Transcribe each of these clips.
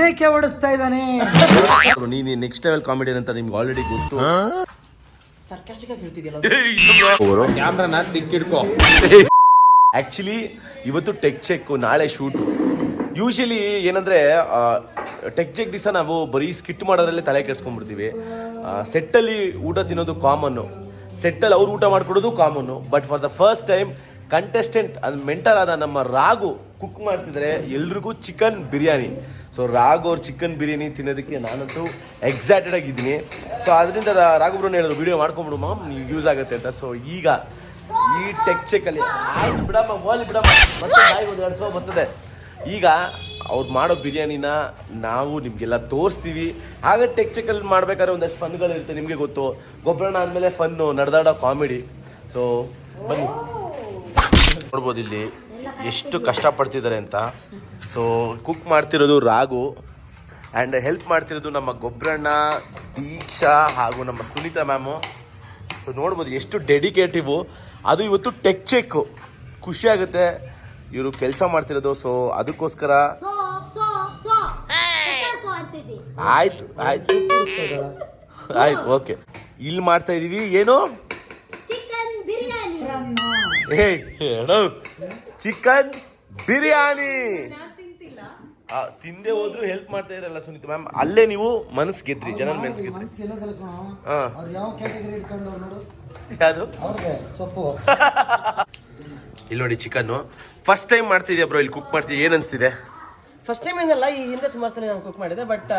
ಮೇಕೆ ಓಡಿಸ್ತಾ ಇದ್ದಾನೆ. ನೀನು ನೆಕ್ಸ್ಟ್ ಲೆವೆಲ್ ಕಾಮಿಡಿ ಅಂತ ನಿಮ್ಗೆ ಆಲ್ರೆಡಿ ಗೊತ್ತು. ಸರ್ಕಾಸ್ಟಿಕ್ ಆಗಿ ಹೇಳ್ತಿದ್ಯಲ್ಲ ಕ್ಯಾಮ್ರಾನ ದಿಕ್ಕಿಡ್ಕೋ ಆಕ್ಚುಲಿ ಇವತ್ತು ಟೆಕ್ ಚೆಕ್ ನಾಳೆ ಶೂಟು ಯೂಶಲಿ ಏನಂದ್ರೆ ಟೆಕ್ ಚೆಕ್ ದಿವಸ ನಾವು ಬರೀ ಸ್ಕಿಟ್ ಮಾಡೋದ್ರಲ್ಲೇ ತಲೆ ಕೆಡ್ಸ್ಕೊಂಡ್ಬಿಡ್ತೀವಿ. ಸೆಟ್ಟಲ್ಲಿ ಊಟ ತಿನ್ನೋದು ಕಾಮನ್ನು ಸೆಟ್ಟಲ್ಲಿ ಅವ್ರು ಊಟ ಮಾಡ್ಕೊಡೋದು common but for the first time contestant ಅದು ಮೆಂಟರ್ ಆದ ನಮ್ಮ ರಾಗು ಕುಕ್ ಮಾಡ್ತಿದ್ರೆ ಎಲ್ರಿಗೂ ಚಿಕನ್ ಬಿರಿಯಾನಿ. ಸೊ ರಾಘು ಅವ್ರ ಚಿಕನ್ ಬಿರಿಯಾನಿ ತಿನ್ನೋದಕ್ಕೆ ನಾನಂತೂ ಎಕ್ಸೈಟೆಡ್ ಆಗಿದ್ದೀನಿ. ಸೊ ಅದರಿಂದ ರಾಘುಬ್ರನ್ನ ಹೇಳಿದ್ರು ವಿಡಿಯೋ ಮಾಡ್ಕೊಂಬಿಡು ಮಾಮ್ ಯೂಸ್ ಆಗುತ್ತೆ ಅಂತ. ಸೊ ಈಗ ಈ ಟೆಕ್ ಚೆಕ್ ಅಲ್ಲಿ ಆಯ್ತು ಬಿಡಮ್ಮ, ಹೋಲಿ ಬಿಡಮ್ಮ. ಮತ್ತೆ ಒಂದು ಎರಡು ಬರ್ತದೆ. ಈಗ ಅವ್ರು ಮಾಡೋ ಬಿರಿಯಾನಿನ ನಾವು ನಿಮಗೆಲ್ಲ ತೋರಿಸ್ತೀವಿ. ಹಾಗೆ ಟೆಕ್ ಚೆಕಲ್ಲಿ ಮಾಡ್ಬೇಕಾದ್ರೆ ಒಂದಷ್ಟು ಫನ್ಗಳು ಇರುತ್ತೆ ನಿಮಗೆ ಗೊತ್ತು. ಗೊಬ್ಬರನ ಆದಮೇಲೆ ಫನ್ನು ನಡೆದಾಡೋ ಕಾಮಿಡಿ ಸೊ ಬನ್ನಿ. ನೋಡ್ಬೋದು ಇಲ್ಲಿ ಎಷ್ಟು ಕಷ್ಟಪಡ್ತಿದ್ದಾರೆ ಅಂತ. ಸೊ ಕುಕ್ ಮಾಡ್ತಿರೋದು ರಾಗು ಆ್ಯಂಡ್ ಹೆಲ್ಪ್ ಮಾಡ್ತಿರೋದು ನಮ್ಮ ಗೊಬ್ಬರಣ್ಣ ದೀಕ್ಷಾ ಹಾಗೂ ನಮ್ಮ ಸುನೀತಾ ಮ್ಯಾಮು ಸೊ ನೋಡ್ಬೋದು ಎಷ್ಟು ಡೆಡಿಕೇಟಿವು ಅದು ಇವತ್ತು ಟೆಕ್ ಚೆಕ್ಕು ಖುಷಿ ಆಗುತ್ತೆ. ಇವರು ಕೆಲಸ ಮಾಡ್ತಿರೋದು ಸೊ ಅದಕ್ಕೋಸ್ಕರ ಸೊ ಸೊ ಸೊ ಸೊ ಅಂತಿದ್ದಿ ಆಯ್ತು ಆಯ್ತು. ಆಯ್ತು ಓಕೆ ಇಲ್ಲಿ ಮಾಡ್ತಾ ಇದೀವಿ. ಏನು? ಚಿಕನ್ ಬಿರಿಯಾನಿ ಹೇ ಹೇಳು ಚಿಕನ್ ಬಿರಿಯಾನಿ ಆ, ತಿಂದೆ ಹೋದ್ರು ಹೆಲ್ಪ್ ಮಾಡ್ತಾ ಇರಲ್ಲ ಸುನೀತ್ ಮ್ಯಾಮ್ ಅಲ್ಲೇ ನೀವು ಮನಸ್ ಗೆದ್ರಿ ಜನ ಮನಸ್ ಗೆದ್ರಿ. ಯಾವುದು? ಇಲ್ಲಿ ನೋಡಿ ಚಿಕನ್ ಫಸ್ಟ್ ಟೈಮ್ ಮಾಡ್ತಿದ್ಯಾ ಬ್ರೋ ಇಲ್ಲಿ ಕುಕ್ ಮಾಡ್ತಿದ್ಯಾ? ಏನ್ ಅನ್ಸ್ತಿದೆ? ಫಸ್ಟ್ ಟೈಮ್ ಏನಲ್ಲ ಈ ಹಿಂದೆ ಸುಮಾರು ಸಲ ನಾನು ಕುಕ್ ಮಾಡಿದೆ ಬಟ್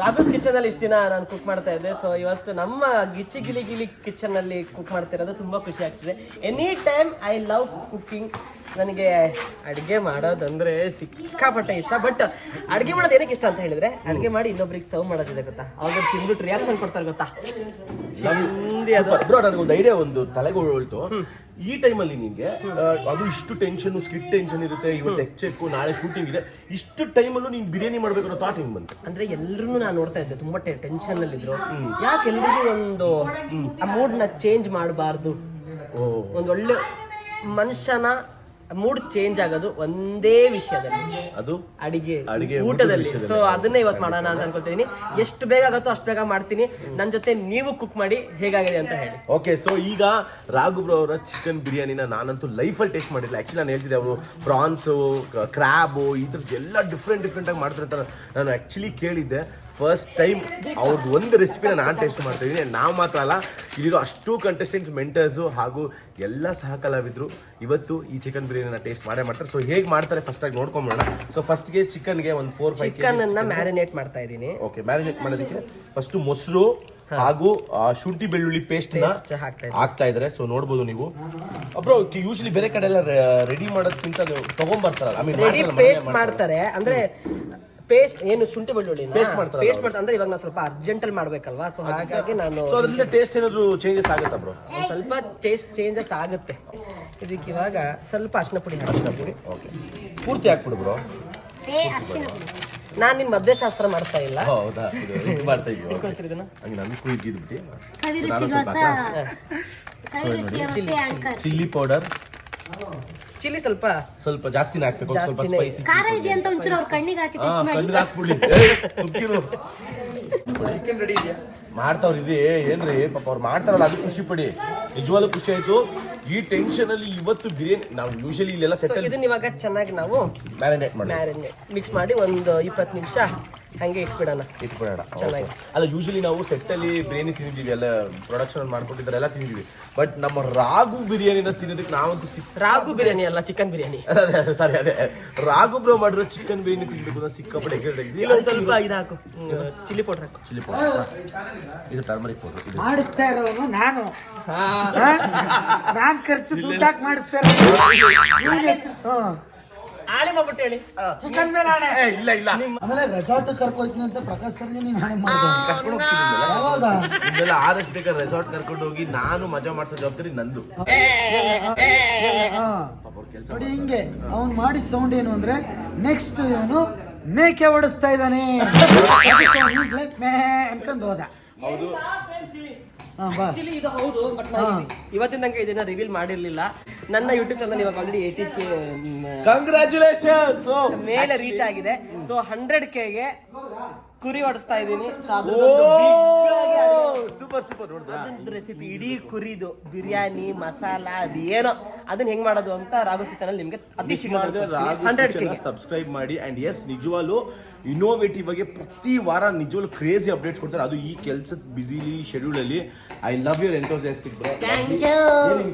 ರಾಬಸ್ ಕಿಚನ್ ಅಲ್ಲಿ ಇಷ್ಟು ದಿನ ನಾನು ಕುಕ್ ಮಾಡ್ತಾ ಇದ್ದೆ. ಸೊ ಇವತ್ತು ನಮ್ಮ ಗಿಚ್ಚಿ ಗಿಲಿ ಗಿಲಿ ಕಿಚನ್ ಅಲ್ಲಿ ಕುಕ್ ಮಾಡ್ತಿರೋದು ತುಂಬಾ ಖುಷಿ ಆಗ್ತಿದೆ. Any time I love cooking ನನಗೆ ಅಡುಗೆ ಮಾಡೋದಂದ್ರೆ ಸಿಕ್ಕಾಪಟ್ಟೆ ಇಷ್ಟ ಬಟ್ ಅಡುಗೆ ಮಾಡೋದು ಏನಕ್ಕೆ ಇಷ್ಟ ಅಂತ ಹೇಳಿದ್ರೆ ಅಡುಗೆ ಮಾಡಿ ಇನ್ನೊಬ್ರಿಗೆ ಸರ್ವ್ ಮಾಡೋದಿದೆ ಗೊತ್ತಾ? ಅವ್ರಿಗೆ ತಿಂದ್ಬಿಟ್ಟು ರಿಯಾಕ್ಷನ್ ಕೊಡ್ತಾರೆ ಗೊತ್ತಾ? ಧೈರ್ಯ ಅದು. ಬ್ರೋ ನನಗೊಂದು ಐಡಿಯಾ ಒಂದು ತಲೆಗೆ ಹೊಳ್ತು ಈ ಟೈಮಲ್ಲಿ ನಿಮಗೆ ಅದು ಇಷ್ಟು ಟೆನ್ಷನ್ ಸ್ಕಿಟ್ ಟೆನ್ಷನ್ ಇರುತ್ತೆ ಇವತ್ತು ಎಚ್ಚೆಕ್ಕು ನಾಳೆ ಶೂಟಿಂಗ್ ಇದೆ. ಇಷ್ಟು ಟೈಮಲ್ಲೂ ನೀನು ಬಿರಿಯಾನಿ ಮಾಡ್ಬೇಕು ಅನ್ನೋ ಥಾಟ್ ಹಿಂಗ್ ಬಂತು? ಅಂದ್ರೆ ಎಲ್ಲರೂ ನಾನು ನೋಡ್ತಾ ಇದ್ದೆ ತುಂಬಾ ಟೆನ್ಷನ್ ಅಲ್ಲಿ ಇದ್ರು. ಯಾಕೆ ಎಲ್ರಿಗೂ ಒಂದು ಆ ಮೂಡ್ನ ಚೇಂಜ್ ಮಾಡಬಾರ್ದು? ಒಂದೊಳ್ಳೆ ಒಂದು ಒಳ್ಳೆ ಮನುಷ್ಯನ ಮೂಡ್ ಚೇಂಜ್ ಆಗೋದು ಒಂದೇ ವಿಷಯದಲ್ಲಿ. ಅದು ಅಡಿಗೆ ಅಡಿಗೆ, ಊಟದಲ್ಲಿ. ಸೊ ಅದನ್ನೇ ಇವತ್ತು ಮಾಡೋಣ ಅಂತ ಅನ್ಕೊಳ್ತಿದೀನಿ ಎಷ್ಟು ಬೇಗ ಆಗುತ್ತೋ ಅಷ್ಟು ಬೇಗ ಮಾಡ್ತೀನಿ. ನನ್ನ ಜೊತೆ ನೀವು ಕುಕ್ ಮಾಡಿ ಹೇಗಾಗಿದೆ ಅಂತ ಹೇಳಿ. ಓಕೆ ಸೊ ಈಗ ರಾಘು ಬ್ರೋ ಅವರ ಚಿಕನ್ ಬಿರಿಯಾನಿನ ನಾನಂತೂ ಲೈಫಲ್ಲಿ ಟೇಸ್ಟ್ ಮಾಡಿಲ್ಲ ಆ್ಯಕ್ಚುಲಿ ನಾನು ಹೇಳ್ತಿದ್ದೆ ಅವರು ಪ್ರಾನ್ಸು ಕ್ರ್ಯಾಬು ಈ ಥರದ್ದು ಎಲ್ಲ ಡಿಫ್ರೆಂಟ್ ಡಿಫ್ರೆಂಟಾಗಿ ಮಾಡ್ತಾರೆ ಅಂತ ನಾನು ಆ್ಯಕ್ಚುಲಿ ಕೇಳಿದ್ದೆ. ಫಸ್ಟ್ ಟೈಮ್ ಅವ್ರದ್ದು ಒಂದು ರೆಸಿಪಿನ ನಾನು ಟೇಸ್ಟ್ ಮಾಡ್ತಾ ಇದ್ದೀನಿ ನಾವು ಮಾತ್ರ ಅಲ್ಲ ಇಲ್ಲಿರೋ ಅಷ್ಟು ಕಂಟೆಸ್ಟೆಂಟ್ಸ್ ಮೆಂಟರ್ಸು ಹಾಗೂ ಎಲ್ಲ ಸಹಕಲಾವಿದ್ರು ಇವತ್ತು ಈ ಚಿಕನ್ ಬಿರಿಯಾನಿನ ಟೇಸ್ಟ್ ಮಾಡೇ ಮಾಡ್ತಾರೆ. ಸೊ ಹೇಗೆ ಮಾಡ್ತಾರೆ ಫಸ್ಟಾಗಿ ನೋಡ್ಕೊಂಬಿಡೋಣ ಸೊ ಫಸ್ಟ್ಗೆ ಚಿಕನ್ಗೆ ಒಂದು ಫೋರ್ ಫೈವ್ ಚಿಕನ್ ಅನ್ನ ಮ್ಯಾರಿನೇಟ್ ಮಾಡ್ತಾ ಇದ್ದೀನಿ. ಓಕೆ ಮ್ಯಾರಿನೇಟ್ ಮಾಡೋದಕ್ಕೆ ಫಸ್ಟ್ ಮೊಸರು ಹಾಗೂ ಶುಂಠಿ ಬೆಳ್ಳುಳ್ಳಿ ಪೇಸ್ಟ್ ಹಾಕ್ತಾ ಇದ್ದಾರೆ ಸೊ ನೋಡ್ಬೋದು ನೀವು. ಅಬ್ರೋ ಯೂಶಲಿ ಬೇರೆ ಕಡೆ ಎಲ್ಲ ರೆಡಿ ಮಾಡೋದಕ್ಕಿಂತ ತಗೊಂಡ್ಬರ್ತಾರಲ್ಲ ಪೇಸ್ಟ್ ಮಾಡ್ತಾರೆ. ಅಂದ್ರೆ ಪೇಸ್ಟ್ ಏನು ಶುಂಠಿ ಬೆಳ್ಳುಳ್ಳಿ Paste ಮಾಡ್ತಾರಲ್ಲ ಪೇಸ್ಟ್ ಮಾಡ್ತಾರೆ ಅಂದ್ರೆ ಇವಾಗ ನಾನು ಸ್ವಲ್ಪ ಅರ್ಜೆಂಟಲ್ಲಿ ಮಾಡ್ಬೇಕಲ್ವಾ? ಸೊ ಹಾಗಾಗಿ ನಾನು ಸೊ ಅದರಿಂದ ಟೇಸ್ಟ್ ಏನಾದ್ರು ಚೇಂಜಸ್ ಆಗುತ್ತಾ ಬ್ರೋ ಒಂದ್ ಸ್ವಲ್ಪ ಟೇಸ್ಟ್ ಚೇಂಜಸ್ ಆಗುತ್ತೆ. ಇದಕ್ಕೆ ಇವಾಗ ಸ್ವಲ್ಪ ಅರ್ಶಿನ ಪುಡಿ ಅರ್ಶಿನ ಪುಡಿ ಓಕೆ ಪೂರ್ತಿ ಹಾಕ್ಬಿಡು ಬ್ರೋ ಏ ಅರ್ಶಿನ ನಾನು ನಿಮ್ಮ ಮದ್ವೆ ಶಾಸ್ತ್ರ ಮಾಡ್ತಾ ಇಲ್ಲ. ಹೌದಾ? ಇದು ಇದು ಮಾಡ್ತಾ ಇದ್ವಿ ಇಟ್ಕೊಳ್ತೀರಿ ಇದನ್ನ? ಹಂಗೆ ನನಗೂ ಇದ್ದಿದ್ಬಿಟ್ಟು. ಸವಿರುಚಿಗೋಸ ಸವಿರುಚಿಯ ಆಂಕರ್ ಚಿಲ್ಲಿ ಪೌಡರ್ ಚಿಲ್ಲಿ ಸ್ವಲ್ಪ ಸ್ವಲ್ಪ ಜಾಸ್ತಿನೇ ಹಾಕ್ಬೇಕು ಸ್ವಲ್ಪ ಜಾಸ್ತಿನೇ. ಸ್ಪೈಸಿ ಖಾರ ಇದೆ ಅಂತ ಒಂಚೂರು ಅವ್ರ ಕಣ್ಣಿಗೆ ಹಾಕಿ ಟೆಸ್ಟ್ ಮಾಡಿ. ಕಣ್ಣಿಗೆ ಹಾಕ್ಬಿಡ್ಲಿ ಚಿಕನ್ ರೆಡಿ ಇದೆಯಾ? ಮಾಡ್ತಾವ್ರಿ ಇದೆ ಏನ್ರಿ? ಪಾಪ ಅವ್ರು ಮಾಡ್ತಾರಲ್ಲ ಅದು ಖುಷಿ ಪಡಿ. ನಿಜವಾಗ್ಲೂ ಖುಷಿ ಆಯ್ತು. ಈ ಟೆನ್ಷನ್ ಅಲ್ಲಿ ಇವತ್ತು ಬಿರಿಯಾನಿ ನಾವು ಯೂಶಲಿ ಇಲ್ಲೆಲ್ಲ ಸೆಟ್ ಸೆಟಲ್ ಇದನ್ನ ಇವಾಗ ಚೆನ್ನಾಗಿ ನಾವು ಮ್ಯಾರಿನೇಟ್ ಮಾಡಿ ಮ್ಯಾರಿನೇಟ್ ಮಿಕ್ಸ್ ಮಾಡಿ ಒಂದು ಇಪ್ಪತ್ತು ನಿಮಿಷ ಹಂಗೆ ಇಟ್ಬಿಡೋಣ. ಇಟ್ಬಿಡೋಣ. ಚೆನ್ನಾಗಿ. ಅಲ್ಲ ಯೂಶಲಿ ನಾವು ಸೆಟ್ ಅಲ್ಲಿ ಬಿರಿಯಾನಿ ತಿಂದಿದ್ದೀವಿ ಎಲ್ಲ ಪ್ರೊಡಕ್ಷನ್ ಮಾಡ್ಕೊಟ್ಟಿದ್ದಾರೆ ಎಲ್ಲ ತಿಂದಿದ್ದೀವಿ ಬಟ್ ನಮ್ಮ ರಾಗು ಬಿರಿಯಾನಿನ ತಿನ್ನೋದಕ್ಕೆ ನಾವಂತೂ ಸಿಕ್ ರಾಗು ಬಿರಿಯಾನಿ ಅಲ್ಲ ಚಿಕನ್ ಬಿರಿಯಾನಿ ಸಾರಿ ಅದೇ ರಾಗು ಬ್ರೋ ಮಾಡಿರೋ ಚಿಕನ್ ಬಿರಿಯಾನಿ ತಿನ್ಬೇಕು ಅಂತ ಸಿಕ್ಕಾಪಟ್ಟೆ ಇಲ್ಲೊಂದು ಸ್ವಲ್ಪ ಇದು ಹಾಕು ಚಿಲ್ಲಿ ಪೌಡರ್ ಹಾಕು. ಚಿಲ್ಲಿ ಪೌಡರ್ ಇದು ಟರ್ಮರಿಕ್ ಪೌಡರ್ ಇದು. ಮಾಡಿಸ್ತಾ ಇರೋನು ನಾನು. ಹಾ? ನಾನ್ ಖರ್ಚು ದುಡ್ಡಾಕ್ ಮಾಡಿಸ್ತಾ ಇರೋನು. ಆಳಿ ಮಾಡ್ಬಿಟ್ಟು ಹೇಳಿ. ಚಿಕನ್ ಮೇಲೆ ಹಣೆ ಏ, ಇಲ್ಲ ಇಲ್ಲ. ಆಮೇಲೆ ರೆಸಾರ್ಟ್ ಕರ್ಕೋಯ್ತೀನಿ ಅಂತ ಪ್ರಕಾಶ್ ಸರ್ಗೆ ನೀನ್ ಹಣೆ ಮಾಡಿದೆ. ಕರ್ಕೊಂಡು ಹೋಗ್ತೀನಿ ಯಾವಾಗ? ನಿಮ್ಮೆಲ್ಲ ಆರ್ ಎಸ್ ರೆಸಾರ್ಟ್ ಕರ್ಕೊಂಡು ಹೋಗಿ ನಾನು ಮಜಾ ಮಾಡ್ಸೋ ಜವಾಬ್ದಾರಿ ನಂದು. ಹಾ. ನೋಡಿ ಹಿಂಗೆ ಅವ್ನು ಮಾಡಿದ ಸೌಂಡ್ ಏನು ಅಂದ್ರೆ ನೆಕ್ಸ್ಟ್ ಏನು ಮೇಕೆ ಓಡಿಸ್ತಾ ಇದ್ದಾನೆ. ಅನ್ಕೊಂಡು ಹೋದ. ಹೌದು. ಆಕ್ಚುಲಿ ಇದು ಹೌದು ಬಟ್ ನಾನು ಇವತ್ತಿನ ತನಕ ಇದನ್ನ ರಿವೀಲ್ ಮಾಡಿರ್ಲಿಲ್ಲ. ನನ್ನ ಯೂಟ್ಯೂಬ್ ಚಾನಲ್ ಇವಾಗ ಆಲ್ರೆಡಿ ಏಯ್ಟಿ ಕೆ ಕಂಗ್ರ್ಯಾಚುಲೇಷನ್ಸ್ ಮೇಲೆ ರೀಚ್ ಆಗಿದೆ. ಸೊ ಹಂಡ್ರೆಡ್ ಕೆಗೆ ಕುರಿ ಹೊಡಿಸ್ತಾ ಇದ್ದೀನಿ. ಸೂಪರ್ ಸೂಪರ್ ನೋಡಿದ್ರೆ? ರೆಸಿಪಿ ಇಡೀ ಕುರಿದು ಬಿರಿಯಾನಿ ಮಸಾಲ ಅದು ಏನೋ. ಅದನ್ನ ಹೆಂಗ್ ಮಾಡೋದು ಅಂತ ರಾಘೋಸ್ ಚಾನಲ್ ನಿಮ್ಗೆ ಅತಿ ಹಂಡ್ರೆಡ್ ಸಬ್ಸ್ಕ್ರೈಬ್ ಮಾಡಿ. ಅಂಡ್ ಎಸ್ ನಿಜವಾಗ್ಲು ಇನೋವೇಟಿವ್ ಆಗಿ ಪ್ರತಿ ವಾರ ನಿಜವಾಗ್ಲು ಕ್ರೇಜಿ ಅಪ್ಡೇಟ್ಸ್ ಕೊಡ್ತಾರೆ. ಅದು ಈ ಕೆಲಸದ ಬಿಸಿಲಿ ಶೆಡ್ಯೂಲ್ ಅಲ್ಲಿ I love your enthusiastic bro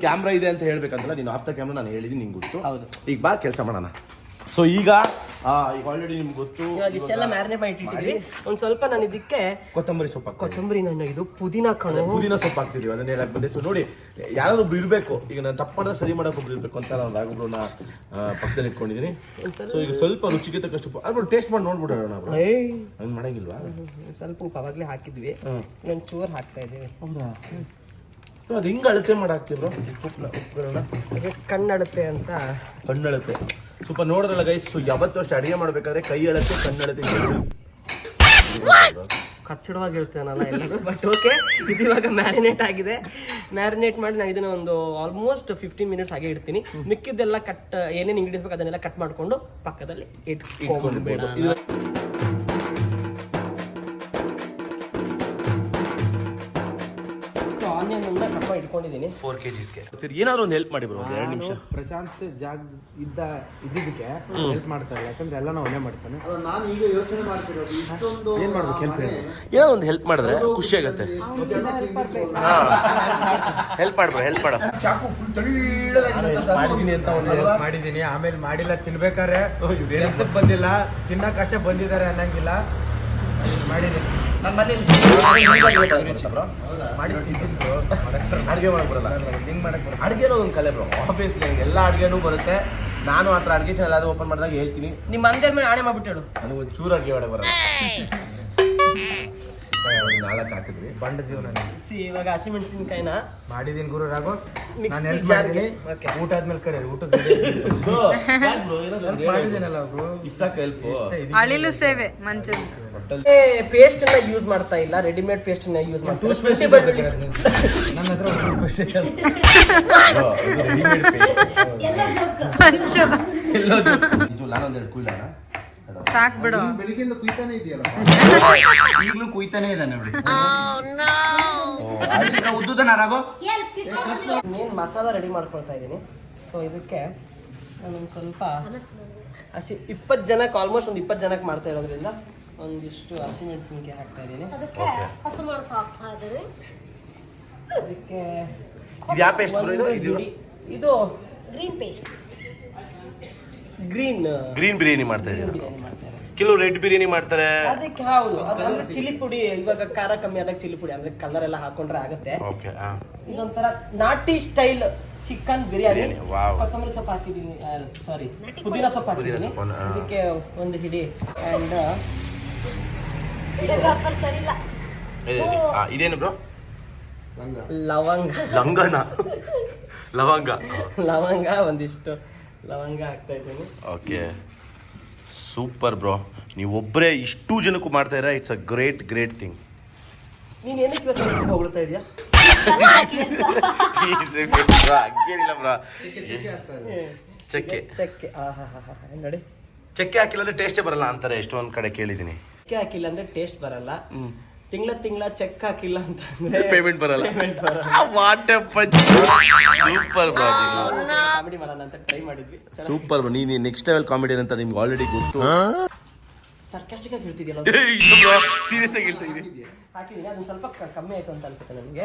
camera ಇದೆ ಅಂತ ಹೇಳ್ಬೇಕಂತಲ್ಲ ನೀನು ಆಫ್ ದ ಕ್ಯಾಮ್ರಾ ನಾನು ಹೇಳಿದ್ದೀನಿ ನಿಂಗೆ ಗೊತ್ತು. ಹೌದು. ಈಗ ಬಾ ಕೆಲಸ ಮಾಡೋಣ. ಸೊ ಈಗ ಈಗ ಆಲ್ರೆಡಿ ನಿಮ್ಗೆ ಗೊತ್ತು. ಇವಾಗ ಇಷ್ಟೆಲ್ಲ ಮ್ಯಾರಿನೇಟ್ ಮಾಡಿ. ಇಟ್ಟಿದ್ದೀವಿ ಒಂದ್ ಸ್ವಲ್ಪ ನಾನು ಇದಕ್ಕೆ ಕೊತ್ತಂಬರಿ ಸೊಪ್ಪು. ಕೊತ್ತಂಬರಿ ನಾನು ಇದು ಪುದೀನ ಕಣು. ಪುದೀನ ಸೊಪ್ಪು ಹಾಕ್ತಿದೀವಿ ಅದನ್ನ ಹೇಳಕ್ ಬಂದೆ. ಸೊ ನೋಡಿ ಯಾರಾದ್ರೂ ಇರಬೇಕು ಈಗ ನಾನು ತಪ್ಪಾದ ಸರಿ ಮಾಡಕ್ ಒಬ್ರು ಇರಬೇಕು ಅಂತ ನಾನು ರಾಘಬ್ರನ್ನ ಪಕ್ಕದಲ್ಲಿ ಇಟ್ಕೊಂಡಿದ್ದೀನಿ ಸೊ ಈಗ ಸ್ವಲ್ಪ ರುಚಿಗೆ ತಕ್ಕಷ್ಟು ಉಪ್ಪು. ಅದ್ಬಿಟ್ಟು ಟೇಸ್ಟ್ ಮಾಡಿ ನೋಡ್ಬಿಡೋಣ. ಏಯ್, ಹಂಗ್ ಮಾಡಂಗಿಲ್ವಾ? ಸ್ವಲ್ಪ ಉಪ್ಪು ಅವಾಗ್ಲೇ ಹಾಕಿದ್ವಿ. ನಾನು ಚೂರ್ ಹಾಕ್ತಾ ಇದ್ದೀವಿ ಹೌದಾ? ಅದು ಹಿಂಗೆ ಅಳತೆ ಮಾಡಾಕ್ತಿದ್ರು? ಉಪ್ಪುಗಳನ್ನ ಹಾಗೆ ಅಂತ. ಕಣ್ಣಳತೆ ಸ್ವಲ್ಪ ನೋಡಿದ್ರಲ್ಲ ಗೈಸ್ ಯಾವತ್ತೂ ಅಷ್ಟು ಅಡಿಗೆ ಮಾಡ್ಬೇಕಾದ್ರೆ ಕೈ ಎಳತ್ತೆ ಕಣ್ಣಳತೆ ಎರಡು. ಕಚ್ಚಡವಾಗಿ ಹೇಳ್ತೇನಲ್ಲ ಎಲ್ಲರೂ ಬಟ್ ಓಕೆ ಇದು ಇವಾಗ ಮ್ಯಾರಿನೇಟ್ ಆಗಿದೆ. ಮ್ಯಾರಿನೇಟ್ ಮಾಡಿ ನಾನು ಇದನ್ನ ಒಂದು ಆಲ್ಮೋಸ್ಟ್ ಫಿಫ್ಟೀನ್ ಮಿನಿಟ್ಸ್ ಹಾಗೆ ಇಡ್ತೀನಿ. ಮಿಕ್ಕಿದ್ದೆಲ್ಲ ಕಟ್ ಏನೇನು ಇಂಗ್ರೀಡಿಯನ್ಸ್ ಬೇಕು ಅದನ್ನೆಲ್ಲ ಕಟ್ ಮಾಡ್ಕೊಂಡು ಪಕ್ಕದಲ್ಲಿ ಇಟ್ಕೊಂಡ್ಬೇಡ ಇಟ್ಕೊಂಡಿದ್ದೀನಿ ಫೋರ್ ಕೆ ಜಿಸ್ಗೆ ಏನಾದ್ರು ಒಂದು ಹೆಲ್ಪ್ ಮಾಡಿ ಬ್ರೋ ಒಂದು ಎರಡು ನಿಮಿಷ. ಪ್ರಶಾಂತ್ ಜಾಗ ಇದ್ದ ಇದ್ದಿದ್ದಕ್ಕೆ ಹೆಲ್ಪ್ ಮಾಡ್ತಾರೆ ಯಾಕಂದ್ರೆ ಎಲ್ಲ ನಾವು ಒಳ್ಳೆ ಮಾಡ್ತಾನೆ ನಾನು ಈಗ ಯೋಚನೆ ಮಾಡ್ತಿರೋದು ಇಷ್ಟೊಂದು ಏನ್ ಮಾಡ್ಬೇಕು ಹೆಲ್ಪ್ ಏನೋ ಒಂದು ಹೆಲ್ಪ್ ಮಾಡಿದ್ರೆ ಖುಷಿ ಆಗುತ್ತೆ. ಹೆಲ್ಪ್ ಮಾಡ್ಬೋ ಹೆಲ್ಪ್ ಮಾಡ. ಚಾಕು ಫುಲ್ ಮಾಡಿದೀನಿ ಅಂತ ಒಂದು ಹೆಲ್ಪ್ ಮಾಡಿದೀನಿ ಆಮೇಲೆ ಮಾಡಿಲ್ಲ ತಿನ್ಬೇಕಾರೆ ಕೆಲ್ಸಕ್ಕೆ ಬಂದಿಲ್ಲ ತಿನ್ನಕ್ಕಷ್ಟೇ ಬಂದಿದ್ದಾರೆ ಅನ್ನಂಗಿಲ್ಲ. ಮಾಡಿದೀನಿ. ಅಡುಗೆ ಮಾಡಿ ಬರಲ್ಲ. ಹಿಂಗ್ ಮಾಡಕ್ ಬರುತ್ತೆ ಅಡುಗೆನೋ ಒಂದು ಕಲೆ ಬ್ರೋ ಆಫೀಸ್ ಎಲ್ಲ ಅಡುಗೆನೂ ಬರುತ್ತೆ. ನಾನು ಆ ಥರ ಅಡುಗೆ ಚಾನಲ್ ಅದು ಓಪನ್ ಮಾಡಿದಾಗ ಹೇಳ್ತೀನಿ. ನಿಮ್ಮ ಅಂದ್ರೆ ಮೇಲೆ ಆಣೆ ಮಾಡ್ಬಿಟ್ಟು ಹೇಳು. ನನಗೆ ಒಂದು ಚೂರು ಅಡುಗೆ ಮಾಡಕ್ ಬರಲ್ಲ. ಒಂದು ನಾಲ್ಕು ಹಾಕಿದ್ವಿ. ಬಂಡ ಜೀವನ ಸಿ ಇವಾಗ ಹಸಿಮೆಣಸಿನ್ಕಾಯಿನ ಮಾಡಿದೀನಿ ಗುರು ರಾಘು. ನಾನು ಹೆಲ್ಪ್. ಮಾಡಿದೀನಿ. Okay. ಊಟ ಆದ್ಮೇಲೆ ಕರೆ ಊಟ ಮಾಡಿದ್ದೀನಲ್ಲ ಗುರು. ಇಷ್ಟಕ್ಕ ಹೆಲ್ಪ್ ಅಳಿಲು ಸೇವೆ ಮಂಜು ಪೇಸ್ಟ್ ಅನ್ನ ಯೂಸ್ ಮಾಡ್ತಾ ಇಲ್ಲ ರೆಡಿಮೇಡ್ ಪೇಸ್ಟ್ನ ಯೂಸ್ ಮಾಡ್ತಾ ಟೂತ್ ಪೇಸ್ಟ್ ನನ್ನ ಹತ್ರ ಒಂದು ಪೇಸ್ಟ್ ಇದೆ. ಎಲ್ಲ ಜೋಕ್ ಮಂಜು. ಇದು ನಾನು ನಾನೊಂದೆರಡು ಕುಯ್ಲಾನ ಸಾಕ್ ಬಿಡು. ಬೆಳಿಗ್ಗೆಯಿಂದ ಕುಯ್ತಾನೆ ಇದೆಯಲ್ಲ. ಈಗಲೂ ಕುಯ್ತಾನೆ ಇದ್ದಾನೆ ನೋಡಿ ಉದ್ದುದನ ರಾಘು. ಏನ್ ಸ್ಕಿಟ್ ಮೇನ್ ಮಸಾಲ ರೆಡಿ ಮಾಡ್ಕೊಳ್ತಾ ಇದ್ದೀನಿ. ಸೊ ಇದಕ್ಕೆ ನಾನು ಸ್ವಲ್ಪ ಹಸಿ ಇಪ್ಪತ್ತು ಜನಕ್ಕೆ ಆಲ್ಮೋಸ್ಟ್ ಒಂದು ಇಪ್ಪತ್ತು ಜನಕ್ಕೆ ಮಾಡ್ತಾ ಇರೋದ್ರಿಂದ ಒಂದಿಷ್ಟು ಹಸಿಮೆಣಸಿನ್ಕಾಯಿ ಹಾಕ್ತಾ ಇದ್ದೀನಿ. ಅದಕ್ಕೆ ಅದಕ್ಕೆ ಇದು ಯಾವ ಪೇಸ್ಟ್ ಇದು? ಇದು ಇದು green paste green green biryani ಮಾಡ್ತಾ ಇದ್ದೀನಿ ಕೆಲವು ರೆಡ್ ಬಿರಿಯಾನಿ ಮಾಡ್ತಾರೆ. ಅದಕ್ಕೆ ಹೌದು ಅದು ಅಂದ್ರೆ ಚಿಲ್ಲಿ ಪುಡಿ ಇವಾಗ ಖಾರ ಕಮ್ಮಿ ಆದಾಗ ಚಿಲ್ಲಿ ಪುಡಿ ಅಂದ್ರೆ ಕಲರ್ ಎಲ್ಲ ಹಾಕೊಂಡ್ರೆ ಆಗುತ್ತೆ. ಓಕೆ ಇದೊಂಥರ ನಾಟಿ ಸ್ಟೈಲ್ ಚಿಕನ್ ಬಿರಿಯಾನಿ. ಕೊತ್ತಂಬರಿ ಸೊಪ್ಪು ಹಾಕಿದ್ದೀನಿ ಸಾರಿ ಪುದೀನ ಸೊಪ್ಪು ಹಾಕಿದ್ದೀನಿ. ಅದಕ್ಕೆ ಇದಕ್ಕೆ ಒಂದು ಹಿಡಿ ಅಂಡ್ ಇದೇನು ಬ್ರೋ ಲವಂಗ. ಲವಂಗನ ಲವಂಗ. ಲವಂಗ ಒಂದಿಷ್ಟು ಲವಂಗ ಹಾಕ್ತಾ ಇದ್ದೀನಿ. ಓಕೆ ಸೂಪರ್ ಬ್ರೋ ನೀವು ಒಬ್ಬರೇ ಇಷ್ಟು ಜನಕ್ಕೂ ಮಾಡ್ತಾ ಇರ it's a great great thing ನೀನು ಏನಕ್ಕೆ ಇದೆಯಾ? ಹಂಗೇನಿಲ್ಲ ಬ್ರೋ ಚಕ್ಕೆ ಚಕ್ಕೆ ನೋಡಿ? ಚಕ್ಕೆ ಹಾಕಿಲ್ಲ ಅಂದ್ರೆ ಟೇಸ್ಟೇ ಬರಲ್ಲ ಅಂತಾರೆ ಎಷ್ಟೊಂದ್ ಕಡೆ ಕೇಳಿದೀನಿ ಚಕ್ಕೆ ಹಾಕಿಲ್ಲ ಅಂದ್ರೆ ಟೇಸ್ಟ್ ಬರಲ್ಲ. ತಿಂಗಳ ತಿಂಗಳ ಚೆಕ್ ಹಾಕಿಲ್ಲ ಅಂತ ಅಂದ್ರೆ ಪೇಮೆಂಟ್ ಬರಲ್ಲ. ಪೇಮೆಂಟ್ ಬರಲ್ಲ ವಾಟ್ ಸೂಪರ್ ಕಾಮಿಡಿ ಮಾಡೋಣ ಅಂತ ಟ್ರೈ ಮಾಡಿದ್ವಿ. ಸೂಪರ್ ನೀನು ನೆಕ್ಸ್ಟ್ ಲೆವೆಲ್ ಕಾಮಿಡಿ ಅಂತ ನಿಮ್ಗೆ ಆಲ್ರೆಡಿ ಗೊತ್ತು. ಸರ್ಕಾಸ್ಟಿಕ್ ಆಗಿ ಹೇಳ್ತಿದ್ಯಲ್ಲ ಸೀರಿಯಸ್ ಆಗಿ ಹೇಳ್ತಿದ್ದೀನಿ ಹಾಕಿದೀನಿ. ಹಾಕಿದ್ದೀನಿ ಅದೊಂದು ಸ್ವಲ್ಪ ಕ- ಕಮ್ಮಿ ಆಯ್ತು ಅಂತ ಅನ್ಸುತ್ತೆ ನನಗೆ.